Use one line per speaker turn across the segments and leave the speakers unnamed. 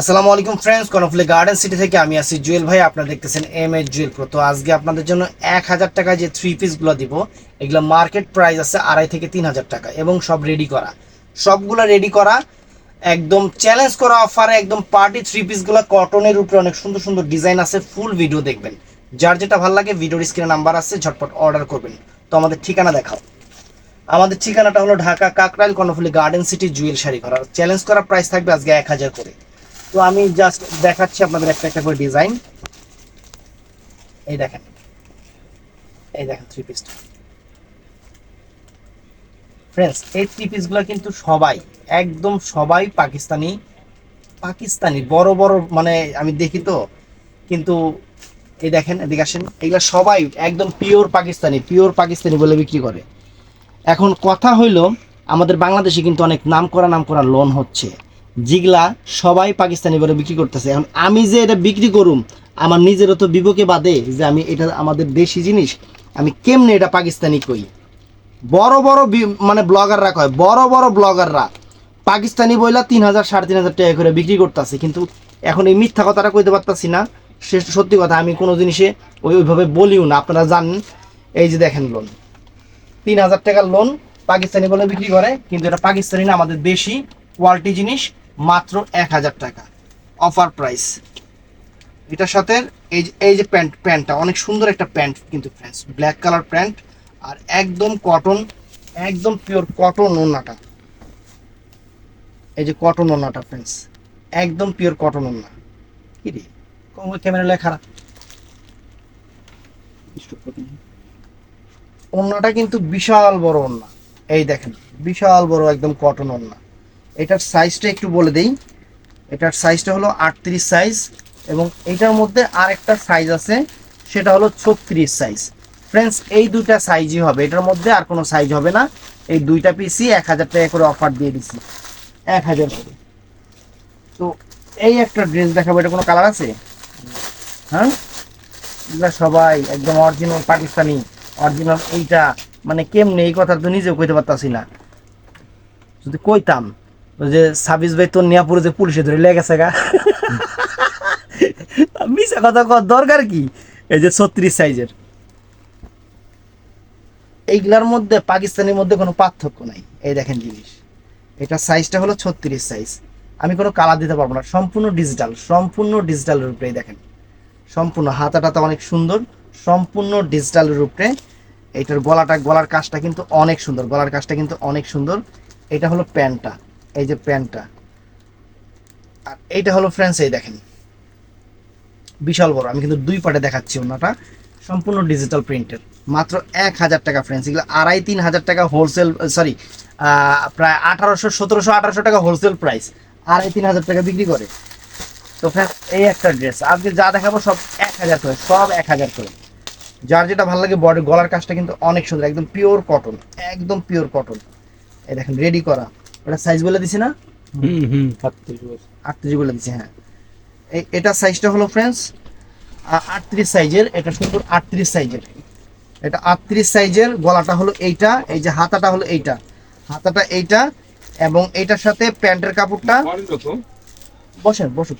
আসসালামু আলাইকুম friends Karnaphuli garden city থেকে আমি আছি জুয়েল ভাই, আপনারা দেখতেছেন এম এ জুয়েল প্রো তো আজকে আপনাদের জন্য এক হাজার টাকায় যে থ্রি পিসগুলো দিব, এগুলো মার্কেট প্রাইস আছে আড়াই থেকে তিন হাজার টাকা এবং সব রেডি করা। সবগুলো রেডি করা, একদম চ্যালেঞ্জ করা অফারে একদম পার্টি থ্রি পিসগুলো কটনের উপরে অনেক সুন্দর সুন্দর ডিজাইন আছে ফুল ভিডিও দেখবেন। যার যেটা ভালো লাগে ভিডিওর স্ক্রিনে নাম্বার আছে, ঝটপট অর্ডার করবেন। তো আমাদের ঠিকানা দেখাও। আমাদের ঠিকানাটা হলো ঢাকা কাকরাইল, কর্ণফুলি গার্ডেন সিটি জুয়েল শাড়ি করার চ্যালেঞ্জ করা প্রাইস থাকবে আজকে এক হাজার করে। তো আমি জাস্ট দেখাচ্ছি আপনাদের একটা একটা করে ডিজাইন এই দেখেন। এই দেখেন থ্রি পিসটা ফ্রেন্ডস এই থ্রি পিসগুলো কিন্তু সবাই, একদম সবাই পাকিস্তানি পাকিস্তানি, বড় বড় মানে আমি দেখি তো, কিন্তু এই দেখেন, এদিকে আসেন, এগুলো সবাই একদম পিওর পাকিস্তানি পিওর পাকিস্তানি বলে বিক্রি করে। এখন কথা হইল, আমাদের বাংলাদেশে কিন্তু অনেক নাম করা নাম করা লোন হচ্ছে। যেগুলা সবাই পাকিস্তানি করে বিক্রি করতেছে। এখন আমি যে এটা বিক্রি করুম, আমার নিজেরও তো বিবেকে বাদে যে আমি এটা আমাদের দেশি জিনিস, আমি কেমনে এটা পাকিস্তানি কই? বড় বড় মানে ব্লগাররা কয়, বড় বড় ব্লগাররা পাকিস্তানি বইলা তিন হাজার, সাড়ে তিন হাজার টাকা করে বিক্রি করতেছে। কিন্তু এখন এই মিথ্যা কথাটা কইতে পারতাছি না। সে সত্যি কথা, আমি কোনো জিনিসে ওই ওইভাবে বলিও না। আপনারা জানেন, এই যে দেখেন লোন তিন হাজার টাকার লোন পাকিস্তানি বলে বিক্রি করে, কিন্তু এটা পাকিস্তানি না, আমাদের দেশি কোয়ালিটি জিনিস। মাত্র এক হাজার টাকা। অফার প্রাইস এটার সাথে এই যে এই যে প্যান্ট, প্যান্টটা, অনেক সুন্দর একটা প্যান্ট কিন্তু ফ্রেন্ডস ব্ল্যাক কালার প্যান্ট আর একদম কটন একদম পিওর কটন ওনাটা এই যে কটন ওনাটা ফ্রেন্ডস একদম পিওর কটন ওনা কি রে? ক্যামেরা লেখা ওন্নাটা কিন্তু বিশাল বড় ওন্না এই দেখেন, বিশাল বড় একদম কটন ওন্না এটার সাইজটা একটু বলে দেই। এটার সাইজটা হলো আটত্রিশ সাইজ এবং এটার মধ্যে আরেকটা সাইজ আছে, সেটা হলো ছত্রিশ সাইজ ফ্রেন্ডস এই দুইটা সাইজই হবে। এটার মধ্যে আর কোনো সাইজ হবে না। এই দুইটা পিসই এক হাজার টাকা করে অফার দিয়ে দিছি। এক হাজার করে। তো এই একটা ড্রেস দেখাবো, এটা কোনো কালার আছে? হ্যাঁ? এগুলা সবাই একদম অরিজিনাল পাকিস্তানি। অরিজিনাল এইটা মানে কেমনে? এই কথা তো নিজেও কইতে পারতাছি না। যদি কইতাম। যে সাবিস ভাই তোর নিয়াপুরে যে পুলিশে ধরে লেগে গেছে গা। মিশা কথা কর দরকার কি? এই যে ছত্রিশ সাইজের। এইগুলার মধ্যে পাকিস্তানের মধ্যে কোনো পার্থক্য নাই। এই দেখেন জিনিস। এটা সাইজটা হলো ছত্রিশ সাইজ। আমি কোনো কালার দিতে পারব না। সম্পূর্ণ ডিজিটাল, সম্পূর্ণ ডিজিটালের উপরেই দেখেন। সম্পূর্ণ হাতাটা অনেক সুন্দর। সম্পূর্ণ ডিজিটালের উপরে এটার গলাটা, গলার কাজটা কিন্তু অনেক সুন্দর। গলার কাজটা কিন্তু অনেক সুন্দর। এটা হলো প্যান্টটা। এই যে প্যান্টটা। আর এইটা হলো ফ্রেন্ডস এই দেখেন। বিশাল বড়, আমি কিন্তু দুই পাটে দেখাচ্ছি ওনাটা। সম্পূর্ণ ডিজিটাল প্রিন্টের মাত্র এক হাজার টাকা ফ্রেন্ডস এগুলো আড়াই তিন হাজার টাকা হোলসেল সরি প্রায় আঠারোশো, সতেরোশো, আঠারোশো টাকা হোলসেল প্রাইস আড়াই তিন হাজার টাকা বিক্রি করে। তো ফ্রেন্ডস এই একটা ড্রেস আজকে যা দেখাবো সব এক হাজার করে, সব এক হাজার করে। যার যেটা ভালো লাগে বডি গলার কাজটা কিন্তু অনেক সুন্দর, একদম পিওর কটন একদম পিওর কটন এই দেখেন রেডি করা। ওটা সাইজ বলে দিছি না?
হুম হুম।
আটত্রিশ বলে দিছি। হ্যাঁ। এই এটা সাইজটা হলো ফ্রেন্ডস আটত্রিশ সাইজের এটা সুন্দর আটত্রিশ সাইজের এটা আটত্রিশ সাইজের গলাটা হলো এইটা এই যে হাতাটা হলো এইটা। হাতাটা এইটা এবং এইটার সাথে প্যান্টের কাপড়টা বসেন বসুন।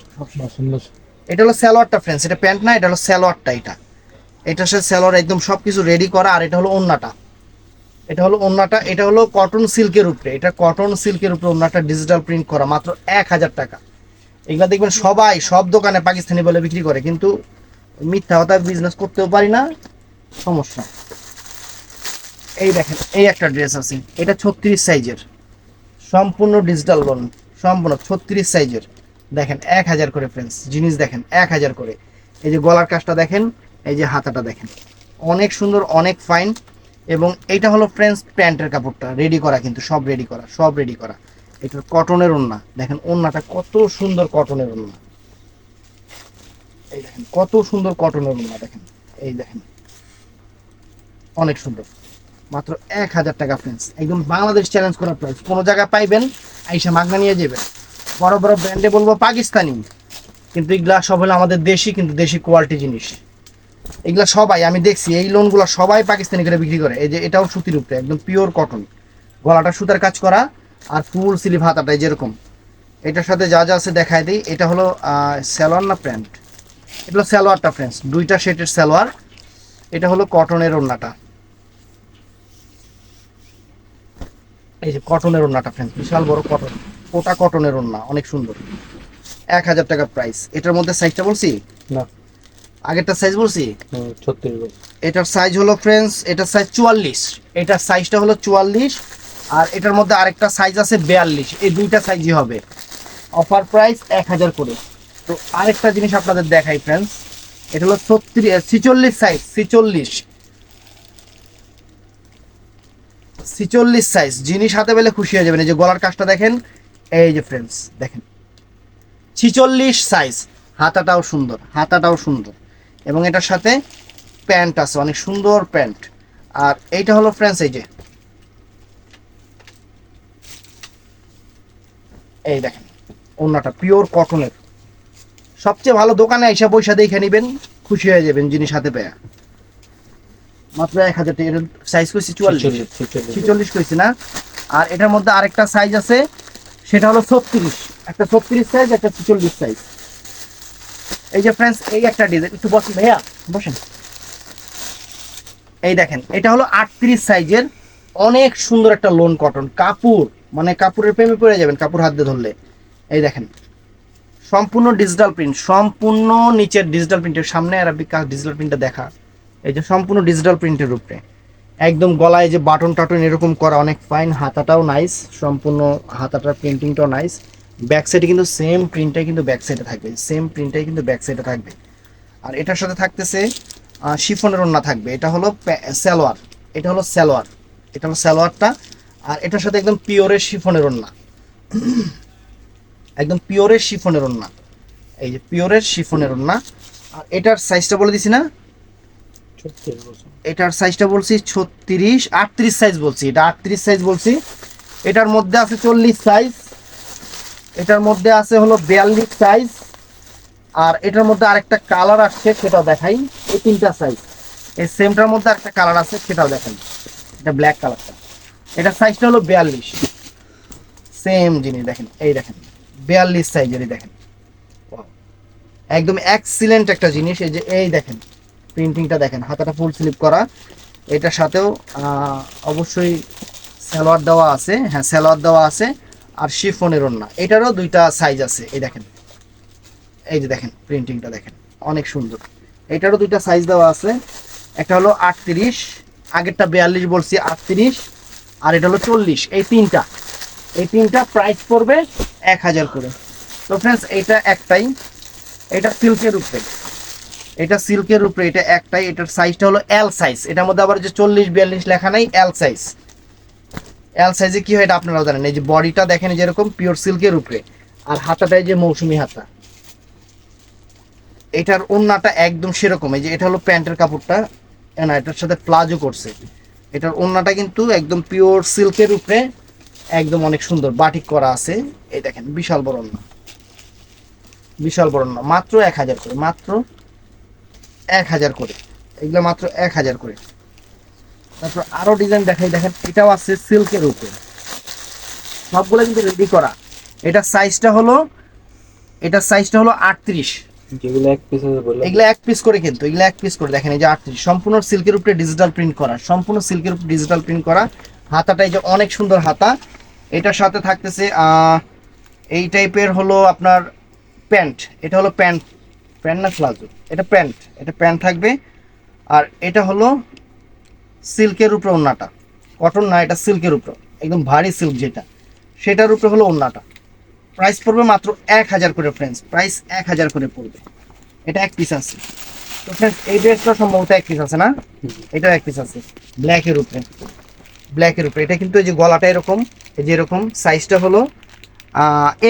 সুন্দর
এটা হলো স্যালোয়ারটা ফ্রেন্ডস এটা প্যান্ট না এটা হলো স্যালোয়ারটা এটা এটার সাথে স্যালোয়ার একদম সব কিছু রেডি করা আর এটা হলো ওন্নাটা। এটা হলো ওন্নাটা এটা হলো কটন সিল্কের উপরে। এটা কটন সিল্কের উপরে ওন্নাটা ডিজিটাল প্রিন্ট করা, মাত্র এক হাজার টাকা। এগুলা দেখবেন সবাই, সব দোকানে পাকিস্তানি বলে বিক্রি করে, কিন্তু মিথ্যা কথা বিজনেস করতেও পারি না, সমস্যা এই দেখেন, এই একটা ড্রেস আছে। এটা ছত্রিশ সাইজের। সম্পূর্ণ ডিজিটাল লোন সম্পূর্ণ ছত্রিশ সাইজের। দেখেন, এক হাজার করে ফ্রেন্ডস জিনিস দেখেন, এক হাজার করে। এই যে গলার কাজটা দেখেন, এই যে হাতাটা দেখেন। অনেক সুন্দর, অনেক ফাইন এবং এইটা হলো ফ্রেন্ডস প্যান্টের কাপড়টা রেডি করা কিন্তু, সব রেডি করা, সব রেডি করা। এটা কটনের ওন্না দেখেন ওন্নাটা কত সুন্দর কটনের ওন্না এই দেখেন, কত সুন্দর কটনের ওন্না দেখেন, এই দেখেন। অনেক সুন্দর। মাত্র এক হাজার টাকা ফ্রেন্ডস একদম বাংলাদেশ চ্যালেঞ্জ করা প্রাইস কোনো জায়গায় পাইবেন, আইসা মাগনা নিয়ে যাবেন। বড় বড় ব্র্যান্ডে বলব পাকিস্তানি। কিন্তু এগুলা সব হলো আমাদের দেশি, কিন্তু দেশি কোয়ালিটি জিনিস। এগুলা সবাই আমি দেখছি, এই লোনগুলো সবাই পাকিস্তানি করে বিক্রি করে। এই যে এটাও সুতির উপরে, একদম পিওর কটন গলাটা সুতার কাজ করা আর ফুল স্লিভ হাতাটা এই যেরকম। এটার সাথে যা যা আছে দেখাই দিই, এটা হলো স্যালোয়ার না প্যান্ট? এটা হলো স্যালোয়ারটা ফ্রেন্ডস দুইটা সেটের স্যালোয়ার এটা হলো কটনের ওড়নাটা। এই যে কটনের ওড়নাটা ফ্রেন্ডস বিশাল বড় কটন ওটা কটনের ওড়না, অনেক সুন্দর। এক হাজার টাকা প্রাইস এটার মধ্যে সাইজটা বলছি?
না।
আগেরটা সাইজ বলছি?
হুম,
এটার সাইজ হলো ফ্রেন্ডস এটার সাইজ চুয়াল্লিশ। এটার সাইজটা হলো চুয়াল্লিশ আর এটার মধ্যে আরেকটা সাইজ আছে বিয়াল্লিশ। এই দুইটা সাইজই হবে। অফার প্রাইস এক হাজার করে। তো আরেকটা জিনিস আপনাদের দেখাই ফ্রেন্ডস এটা হলো ছত্রিশ ছিচল্লিশ সাইজ ছিচল্লিশ। ছিচল্লিশ সাইজ জিনিস হাতে পেলে খুশি হয়ে যাবেন। এই যে গলার কাজটা দেখেন এই যে ফ্রেন্ডস দেখেন। ছিচল্লিশ সাইজ হাতাটাও সুন্দর হাতাটাও সুন্দর। এবং এটার সাথে প্যান্ট আছে অনেক সুন্দর প্যান্ট। আর এইটা হলো ফ্রেন্ডস এই যে। এই দেখেন ওন্নাটা পিওর কটনের সবচেয়ে ভালো দোকানে আইসা পয়সা দেখে নেবেন খুশি হয়ে যাবেন জিনিস হাতে পেয়ে। মাত্র এক হাজার টাকা সাইজ করছি চুয়াল্লিশ।
ছেচল্লিশ,
কইছি না? আর এটার মধ্যে আরেকটা সাইজ আছে সেটা হলো ছত্রিশ। একটা ছত্রিশ সাইজ একটা ছিচল্লিশ সাইজ এই যে ফ্রেন্ডস এই একটা ডিজাইন একটু বসেন ভাইয়া, বসেন। এই দেখেন, এটা হলো আটত্রিশ সাইজের অনেক সুন্দর একটা লোন কটন কাপড় মানে কাপড়ের প্রেমে পড়ে যাবেন কাপড় হাত দিয়ে ধরলে। এই দেখেন, সম্পূর্ণ ডিজিটাল প্রিন্ট সম্পূর্ণ নিচের ডিজিটাল প্রিন্টের সামনে আরবিক কাজ ডিজিটাল প্রিন্টটা দেখা। এই যে সম্পূর্ণ ডিজিটাল প্রিন্টের উপরে। একদম গলায় যে বাটন টাটন এরকম করা অনেক ফাইন হাতাটাও নাইস সম্পূর্ণ হাতাটার প্রিন্টিংটাও নাইস ব্যাক সাইডে কিন্তু সেম প্রিন্টটাই কিন্তু ব্যাক সাইডে থাকবে সেম প্রিন্টটাই কিন্তু ব্যাক সাইডে থাকবে। আর এটার সাথে থাকতেছে শিফনের ওড়না থাকবে এটা হলো সালোয়ার এটা হলো সালোয়ার এটা হলো সালোয়ারটা আর এটার সাথে একদম পিওরের শিফনের ওড়না। একদম পিওরের শিফনের ওড়না এই যে পিওরের শিফনের ওড়না আর এটার সাইজটা বলে দিছি না? এটার সাইজটা বলছি ছত্রিশ আটত্রিশ সাইজ বলছি এটা আটত্রিশ সাইজ বলছি এটার মধ্যে আছে চল্লিশ সাইজ এটার মধ্যে আছে হলো বিয়াল্লিশ সাইজ আর এটার মধ্যে আরেকটা কালার আসছে, সেটাও দেখাই। এই তিনটা সাইজ এই সেমটার মধ্যে আরেকটা কালার আছে, সেটাও দেখাই। এটা ব্ল্যাক কালারটা এটার সাইজটা হলো বিয়াল্লিশ। সেম জিনিস, দেখেন, এই দেখেন, বিয়াল্লিশ সাইজেরই দেখেন. একদম এক্সিলেন্ট একটা জিনিস, এই যে, এই দেখেন প্রিন্টিংটা দেখেন, হাতাটা ফুল স্লিপ করা। এটার সাথেও অবশ্যই সালোয়ার দেওয়া আছে হ্যাঁ সালোয়ার দেওয়া আছে। আর শিফনের ওড়না, এটারও দুইটা সাইজ আছে, এই দেখেন। এই যে দেখেন প্রিন্টিংটা দেখেন, অনেক সুন্দর। এটারও দুইটা সাইজ দেওয়া আছে, একটা হলো আটত্রিশ, আগেরটা বিয়াল্লিশ বলছি, আটত্রিশ, আর এটা হলো চল্লিশ, এই তিনটা। এই তিনটা প্রাইস পড়বে এক হাজার করে। তো ফ্রেন্ডস এটা একটাই, এটা সিল্কের উপরে। এটা সিল্কের উপরে, এটা একটাই, এটার সাইজটা হলো এল সাইজ এটার মধ্যে আবার যে চল্লিশ, বিয়াল্লিশ লেখা নাই এল সাইজ এল সাইজে কি হয় এটা আপনারা জানেন। এই যে বডিটা দেখেন যেরকম পিওর সিল্কের উপরে। আর হাতাটাই যে মৌসুমি হাতা। এটার ওন্নাটা একদম সেরকম। এই যে এটা হলো প্যান্টের কাপড়টা। না, এটার সাথে প্লাজো করছে। এটার ওন্নাটা কিন্তু একদম পিওর সিল্কের উপরে একদম অনেক সুন্দর বাটিক করা আছে। এই দেখেন, বিশাল বড় ওন্না। বিশাল বড় ওন্না। মাত্র এক হাজার করে, মাত্র এক হাজার করে। এগুলো মাত্র এক হাজার করে। তারপর আরও ডিজাইন দেখাই দেখেন এটাও আছে সিল্কের উপরে। সবগুলো কিন্তু রেডি করা। এটা সাইজটা হলো এটার সাইজটা হলো আটত্রিশ।
যেগুলো এক পিস বললাম।
এগুলো এক পিস করে কিন্তু এগুলো এক পিস করে দেখেন এই যে আটত্রিশ। সম্পূর্ণ সিল্কের উপরে ডিজিটাল প্রিন্ট করা সম্পূর্ণ সিল্কের উপরে ডিজিটাল প্রিন্ট করা। হাতাটা এই যে অনেক সুন্দর হাতা। এটার সাথে থাকতেছে এই টাইপের হলো আপনার প্যান্ট। এটা হলো প্যান্ট প্যান্ট না প্লাজো? এটা প্যান্ট এটা প্যান্ট থাকবে। আর এটা হলো সিল্কের উপরে ওন্নাটা। কটন না, এটা সিল্কের উপরে। একদম ভারী সিল্ক যেটা। সেটার উপরে হলো ওন্নাটা। প্রাইস পড়বে মাত্র এক হাজার করে ফ্রেন্ডস প্রাইস এক হাজার করে পড়বে। এটা এক পিস আছে। তো ফ্রেন্ডস এই ড্রেসটা সম্ভবত এক পিস আছে না? এটাও এক পিস আছে। ব্ল্যাকের উপরে। ব্ল্যাকের উপরে। এটা কিন্তু এই যে গলাটা এরকম, এই যে এরকম সাইজটা হলো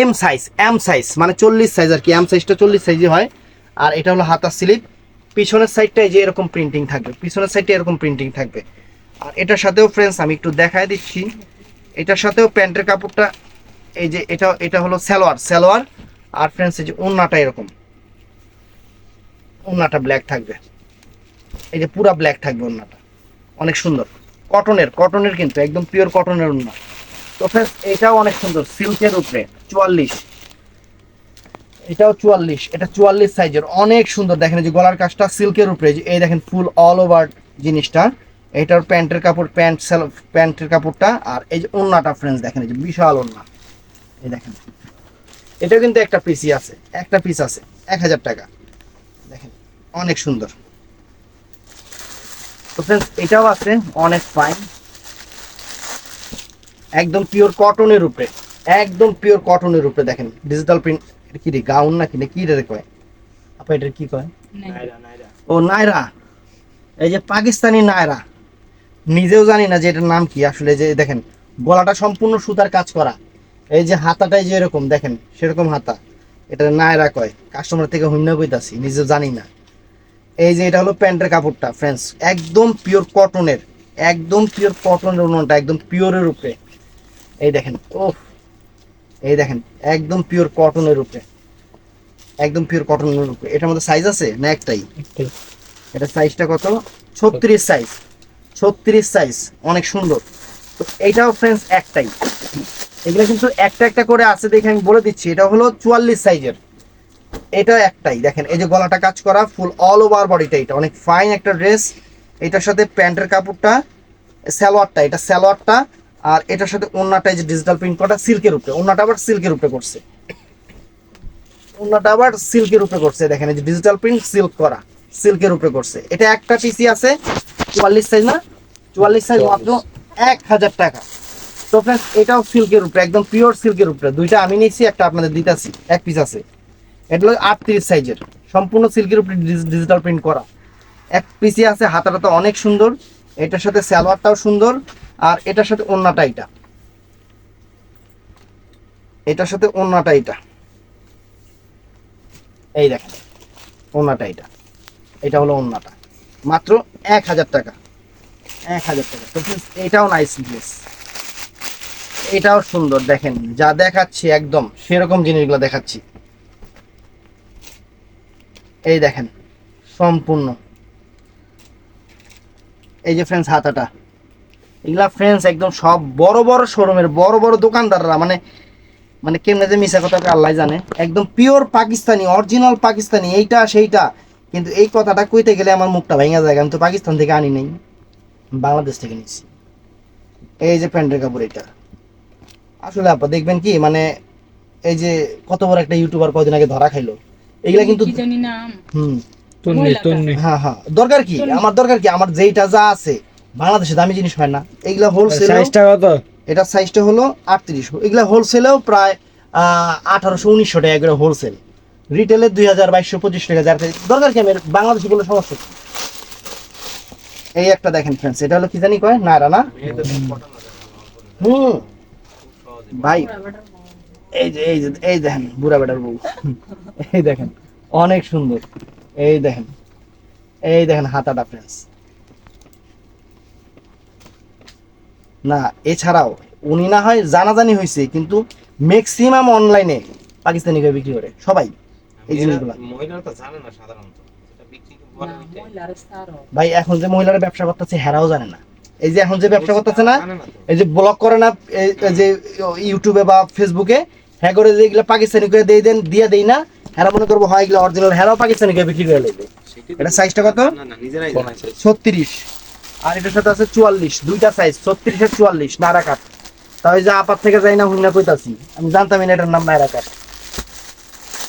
এম সাইজ এম সাইজ মানে চল্লিশ সাইজ আর কি। এম সাইজটা চল্লিশ সাইজই হয়। আর এটা হলো হাতার স্লিপ পিছনের সাইডটা এই যে এরকম প্রিন্টিং থাকবে, পিছনের সাইডটা এরকম প্রিন্টিং থাকবে। আর এটার সাথেও ফ্রেন্ডস আমি একটু দেখায় দিচ্ছি। এটার সাথেও প্যান্টের কাপড়টা, এই যে এটা এটা হলো সালোয়ার সালোয়ার। আর ফ্রেন্ডস এই যে ওন্নাটা এরকম। ওন্নাটা ব্ল্যাক থাকবে। এই যে পুরা ব্ল্যাক থাকবে ওন্নাটা। অনেক সুন্দর। কটনের কটনের কিন্তু, একদম পিওর কটনের ওন্না। তো ফ্রেন্ডস এটাও অনেক সুন্দর সিল্কের উপরে, চুয়াল্লিশ। এটাও চুয়াল্লিশ, এটা চুয়াল্লিশ সাইজের অনেক সুন্দর। দেখেন যে গলার কাজটা সিল্কের উপরে, এই দেখেন ফুল অল ওভার জিনিসটা। এটার প্যান্টের কাপড়, প্যান্ট সেল প্যান্টের কাপড়টা আর এই যে ওন্নাটা ফ্রেন্ডস দেখেন এই যে বিশাল ওন্না। এই দেখেন। এটা কিন্তু একটা পিসই আছে। একটা পিস আছে। এক হাজার টাকা। দেখেন, অনেক সুন্দর। তো ফ্রেন্ডস এটাও আছে, অনেক ফাইন একদম পিওর কটনের উপরে। একদম পিওর কটনের উপরে, দেখেন। ডিজিটাল প্রিন্ট কি রে গাউন না কি না কি রে কয়? আপা এটা কি কয়?
নাইরা। নাইরা
ও নায়রা এই যে পাকিস্তানি নায়রা নিজেও জানি না যে এটার নাম কি। আসলে যে দেখেন গলাটা সম্পূর্ণ সুতার কাজ করা। এই যে হাতাটাই যে এরকম দেখেন সেরকম হাতা। এটা নায়রা কয়? কাস্টমার থেকে হুমনা কইতাছি নিজেও জানি না। এই যে এটা হলো প্যান্টের কাপড়টা ফ্রেন্ডস একদম পিওর কটনের একদম পিওর কটনের উন্নটা একদম পিওরের উপরে। এই দেখেন ও এই দেখেন একদম পিওর কটনের উপরে। একদম পিওর কটনের উপরে। এটার মধ্যে সাইজ আছে না একটাই? এটা সাইজটা কত? ছত্রিশ সাইজ ছত্রিশ সাইজ অনেক সুন্দর। তো এইটাও ফ্রেন্ডস একটাই। এগুলো কিন্তু একটা একটা করে আছে দেখে আমি বলে দিচ্ছি। এটা হলো চুয়াল্লিশ সাইজের এটা একটাই। দেখেন এই যে গলাটা কাজ করা ফুল অল ওভার বডিটা এটা। অনেক ফাইন একটা ড্রেস এটার সাথে প্যান্টের কাপড়টা সালোয়ারটা এটা সালোয়ারটা আর এটার সাথে এই যে ডিজিটাল প্রিন্ট করা সিল্কের উপরে ওন্নাটা আবার সিল্কের উপরে করছে। ওন্নাটা আবার সিল্কের উপরে করছে দেখেন এই যে ডিজিটাল প্রিন্ট সিল্ক করা সিল্কের উপরে করছে। এটা একটা পিসি আছে চুয়াল্লিশ সাইজ না? চুয়াল্লিশ সাইজ মাত্র এক হাজার টাকা। তো ফ্রেন্ডস এটাও সিল্কের উপরে একদম পিওর সিল্কের উপরে। দুইটা আমি নিয়েছি একটা আপনাদের দিতেছি এক পিস আছে। এটা হলো আটত্রিশ সাইজের সম্পূর্ণ সিল্কের উপরে ডিজিটাল প্রিন্ট করা। এক পিসি আছে হাতাটা তো অনেক সুন্দর। এটার সাথে সালোয়ারটাও সুন্দর। আর এটার সাথে অন্যটা এটা এটার সাথে অন্যটা এটা এই দেখেন ওন্নাটা এটা এটা হলো ওন্নাটা মাত্র এক হাজার টাকা। এক হাজার টাকা। তো এটাও নাইস ড্রেস এটাও সুন্দর, দেখেন, যা দেখাচ্ছি একদম, সেরকম জিনিসগুলো দেখাচ্ছি। এই দেখেন, সম্পূর্ণ। এই যে ফ্রেন্ডস হাতাটা। এগুলা ফ্রেন্ডস একদম সব বড় বড় শোরুমের বড় বড় দোকানদাররা মানে মানে কেমনে যে মিশা কথা আল্লাহ জানে। একদম পিওর পাকিস্তানি অরিজিনাল পাকিস্তানি এইটা সেইটা। কিন্তু এই কথাটা কইতে গেলে আমার মুখটা ভেঙে যায় আমি তো পাকিস্তান থেকে আনি নাই। বাংলাদেশ থেকে নিচ্ছি এই যে প্যান্টের কাপড় এটা। আসলে আপা দেখবেন কি মানে এই যে কত বড় একটা ইউটিউবার কদিন আগে ধরা খাইলো। এগুলা কিন্তু হুম। হ্যাঁ হ্যাঁ। দরকার কি? আমার দরকার কি? আমার যেইটা যা আছে বাংলাদেশে দামি জিনিস হয় না। এগুলা হোলসেল
সাইজটা কত?
এটা সাইজটা হলো আটত্রিশ। এগুলা হোলসেলেও প্রায় আঠারোশো উনিশশো টাকা করে হোলসেল রিটেলে দুই হাজার বাইশশো পঁচিশ টাকা যার দরকার কি আমার বাংলাদেশে বলে সমস্যা এই একটা দেখেন ফ্রেন্ডস এটা হলো কি জানি কয়? নায়রা না? হুম। ভাই এই যে এই যে এই দেখেন বুড়া বেটার বউ। এই দেখেন অনেক সুন্দর। এই দেখেন এই দেখেন হাতাটা ফ্রেন্ডস না এছাড়াও উনি না হয় জানাজানি হয়েছে কিন্তু ম্যাক্সিমাম অনলাইনে পাকিস্তানি করে বিক্রি করে সবাই এই জিনিসগুলো
মহিলারা তো জানে না সাধারণত এটা বিক্রি করে
না, মহিলার স্টারও।
ভাই এখন যে মহিলারা ব্যবসা করতেছে হেরাও জানে না এই যে এখন যে ব্যবসা করতেছে না। এই যে ব্লগ করে না যে ইউটিউবে বা ফেসবুকে হ্যাঁ করে যে এগুলো পাকিস্তানি করে দিয়ে দেন দিয়ে দেই না হেরা মনে করব হয় এগুলো অরিজিনাল হেরাও পাকিস্তানি করে বিক্রি করে লাগবে এটা সাইজটা কত
না না নিজেরাই
কোন
জানে।
ছত্রিশ আর এটার সাথে আছে চুয়াল্লিশ দুইটা সাইজ ছত্রিশ আর চুয়াল্লিশ নায়রা কাঠ তাই যে আপার থেকে যাই না হুইনা কইতাছি আমি জানতাম না এটার নাম কাঠ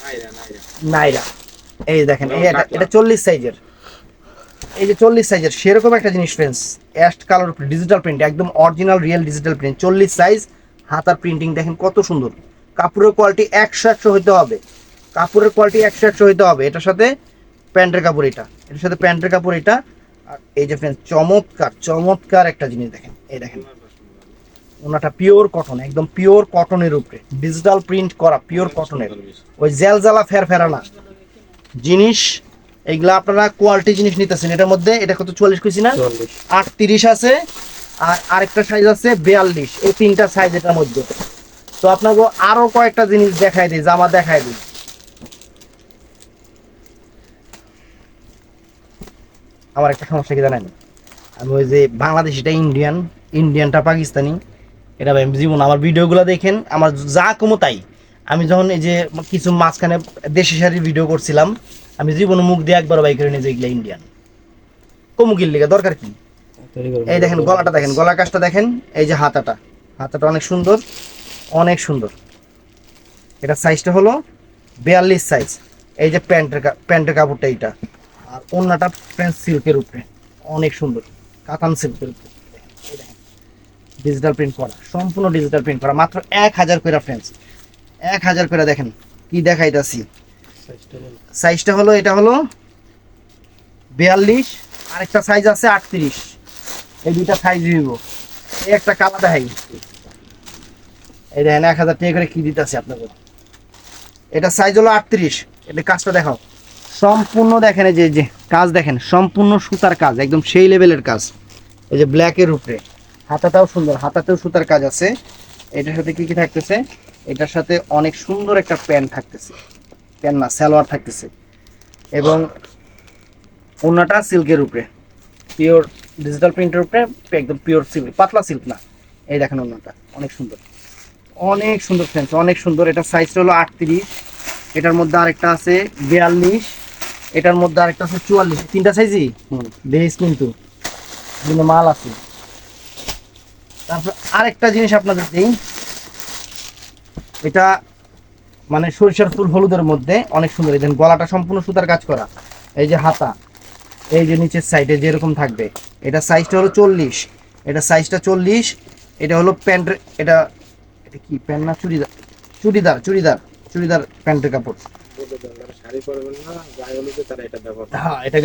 নাইরা, নাইরা।
নাইরা। এই দেখেন এই এটা এটা চল্লিশ সাইজের এই যে চল্লিশ সাইজের সেরকম একটা জিনিস ফ্রেন্ডস অ্যাস্ট কালার ডিজিটাল প্রিন্ট একদম অরিজিনাল রিয়েল ডিজিটাল প্রিন্ট চল্লিশ সাইজ হাতার প্রিন্টিং দেখেন কত সুন্দর। কাপড়ের কোয়ালিটি একশো একশো হইতে হবে। কাপড়ের কোয়ালিটি একশো একশো হইতে হবে। এটার সাথে প্যান্টের কাপড় এটা। এটার সাথে প্যান্টের কাপড় এটা। আর এই যে ফ্রেন্ডস চমৎকার চমৎকার একটা জিনিস দেখেন এই দেখেন। ওনাটা পিওর কটন একদম পিওর কটনের উপরে ডিজিটাল প্রিন্ট করা পিওর কটনের ওই ফের ফেরা না জিনিস এইগুলা আপনারা কোয়ালিটি জিনিস নিতেছেন এটার মধ্যে এটা কত চুয়াল্লিশ কেজি না? আটত্রিশ আছে আর আরেকটা সাইজ আছে বিয়াল্লিশ এই তিনটা সাইজ এটার মধ্যে। তো আপনাকে আরও কয়েকটা জিনিস দেখাই দিই জামা দেখাই দিই। আমার একটা সমস্যা কি জানেন? আমি ওই যে বাংলাদেশিটা ইন্ডিয়ান ইন্ডিয়ানটা পাকিস্তানি এটা ভাই জীবন আমার ভিডিওগুলো দেখেন আমার যা কমো তাই। আমি যখন এই যে কিছু মাঝখানে দেশি শাড়ির ভিডিও করছিলাম আমি জীবনে মুখ দিয়ে একবার বাই করে নিয়ে এগুলো ইন্ডিয়ান কমুকির লিগে দরকার কি? এই দেখেন গলাটা দেখেন গলা কাজটা দেখেন এই যে হাতাটা। হাতাটা অনেক সুন্দর অনেক সুন্দর। এটা সাইজটা হলো বিয়াল্লিশ সাইজ এই যে প্যান্টের প্যান্টের কাপড়টা এইটা। আর অন্যটা প্যান্ট সিল্কের উপরে। অনেক সুন্দর। কাতান সিল্কের উপরে। ডিজিটাল প্রিন্ট করা। সম্পূর্ণ ডিজিটাল প্রিন্ট করা। মাত্র এক হাজার করে ফ্রেন্ডস এক হাজার করে দেখেন কি দেখাইতাছি।
সাইজটা
হলো এটা হলো বিয়াল্লিশ। আরেকটা সাইজ আছে আটত্রিশ। এই দুইটা সাইজ দিব এই একটা কালা দেখাই। এই দেখেন এক হাজার টাকা করে কি দিতেছে আপনাদের। এটা সাইজ হলো আটত্রিশ। এটা কাজটা দেখাও। সম্পূর্ণ দেখেন এই যে কাজ দেখেন, সম্পূর্ণ সুতার কাজ, একদম সেই লেভেলের কাজ। এই যে ব্ল্যাকের উপরে। হাতাটাও সুন্দর, হাতাতেও সুতার কাজ আছে। এটার সাথে কি কি থাকতেছে? এটার সাথে অনেক সুন্দর একটা প্যান্ট থাকতেছে। প্যান্ট না, সালোয়ার থাকতেছে। এবং ওনাটা সিল্কের উপরে। পিওর ডিজিটাল প্রিন্টের উপরে, একদম পিওর সিল্ক পাতলা সিল্ক না। এই দেখেন ওনাটা, অনেক সুন্দর। অনেক সুন্দর ফ্রেন্ডস অনেক সুন্দর। এটা সাইজটা হলো আটত্রিশ। এটার মধ্যে আরেকটা আছে বিয়াল্লিশ এটার মধ্যে আরেকটা আছে চুয়াল্লিশ। তিনটা সাইজই? বেশ কিন্তু। মাল আছে। তারপর আরেকটা জিনিস আপনাদের দিই। এটা মানে সরিষার ফুল হলুদের মধ্যে অনেক সুন্দর। এই গলাটা সম্পূর্ণ সুতার কাজ করা। এই যে হাতা। এই যে নিচের সাইডে যেরকম থাকবে। এটা সাইজটা হলো চল্লিশ। এটা সাইজটা চল্লিশ। এটা হলো প্যান্ট এটা এটা কি? প্যান্ট না চুড়িদার? চুড়িদার চুড়িদার। চুড়িদার প্যান্টের কাপড়।
এটা
হ্যাঁ এটা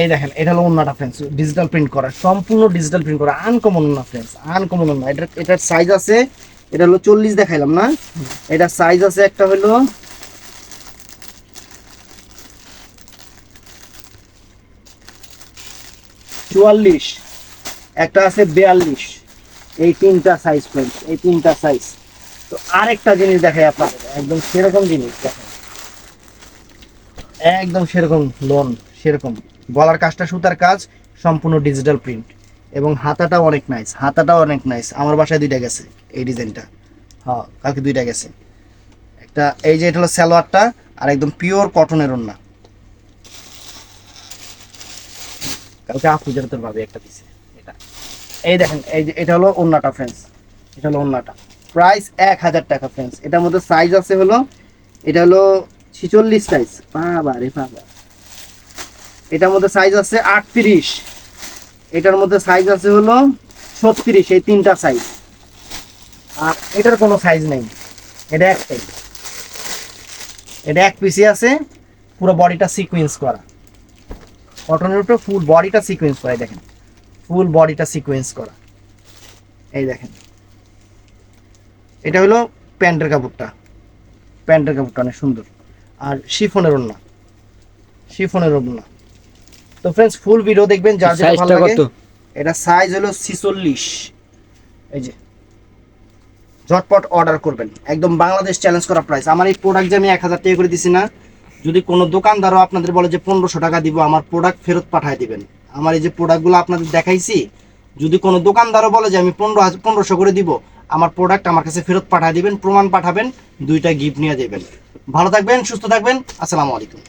এই দেখেন, এটা হলো অন্যটা ফ্রেন্ডস ডিজিটাল প্রিন্ট করা, সম্পূর্ণ ডিজিটাল প্রিন্ট করা আনকমন না এটা এটা চল্লিশ দেখাইলাম না? এটার সাইজ আছে একটা হলো চুয়াল্লিশ, একটা আছে বিয়াল্লিশ। এই তিনটা সাইজ ফ্রেন্ডস এই তিনটা সাইজ তো আরেকটা জিনিস দেখাই আপনাদের, একদম সেরকম জিনিস দেখেন একদম সেরকম লোন সেরকম। গলার কাজটা সুতার কাজ, সম্পূর্ণ ডিজিটাল প্রিন্ট এবং হাতাটাও অনেক নাইস হাতাটাও অনেক নাইস আমার বাসায় দুইটা গেছে, এই ডিজাইনটা। হ্যাঁ কালকে দুইটা গেছে। একটা, এই যে এটা হলো সালোয়ারটা, আর একদম পিওর কটনের ওন্না কালকে আপু যেটা তোর ভাবি একটা দিছে, এটা। এই দেখেন, এই যে এটা হলো ওন্নাটা ফ্রেন্ডস এটা হলো ওন্নাটা প্রাইস এক হাজার টাকা ফ্রেন্ডস এটার মধ্যে সাইজ আছে হলো, এটা হলো ছিচল্লিশ সাইজ বাবা রে বাবা। এটার মধ্যে সাইজ আছে আটত্রিশ। এটার মধ্যে সাইজ আছে হলো ছত্রিশ, এই তিনটা সাইজ আর এটার কোনো সাইজ নেই। এটা একটাই। এটা এক পিসি আছে, পুরো বডিটা সিকোয়েন্স করা। কটনের উপরে ফুল বডিটা সিকোয়েন্স করা দেখেন। ফুল বডিটা সিকোয়েন্স করা। এই দেখেন। এটা হলো প্যান্টের কাপড়টা। প্যান্টের কাপড়টা অনেক সুন্দর। আর শিফনের ওড়না। শিফনের ওড়না। তো ফ্রেন্ডস ফুল ভিডিও দেখবেন যার যেটা ভালো লাগে। এটা সাইজ হলো ছিচল্লিশ। এই যে। ঝটপট অর্ডার করবেন। একদম বাংলাদেশ চ্যালেঞ্জ করা প্রাইস আমার এই প্রোডাক্ট যে আমি এক হাজার টাকা করে দিছি না যদি কোনো দোকানদারও আপনাদের বলে যে পনেরোশো টাকা দিব আমার প্রোডাক্ট ফেরত পাঠায় দিবেন। আমার এই যে প্রোডাক্টগুলো আপনাদের দেখাইছি যদি কোনো দোকানদারও বলে যে আমি পনেরো হাজার পনেরোশো করে দিব আমার প্রোডাক্ট আমার কাছে ফেরত পাঠায় দিবেন, প্রমাণ পাঠাবেন, দুইটা গিফট নিয়ে দেবেন ভালো থাকবেন, সুস্থ থাকবেন, আসসালামু আলাইকুম।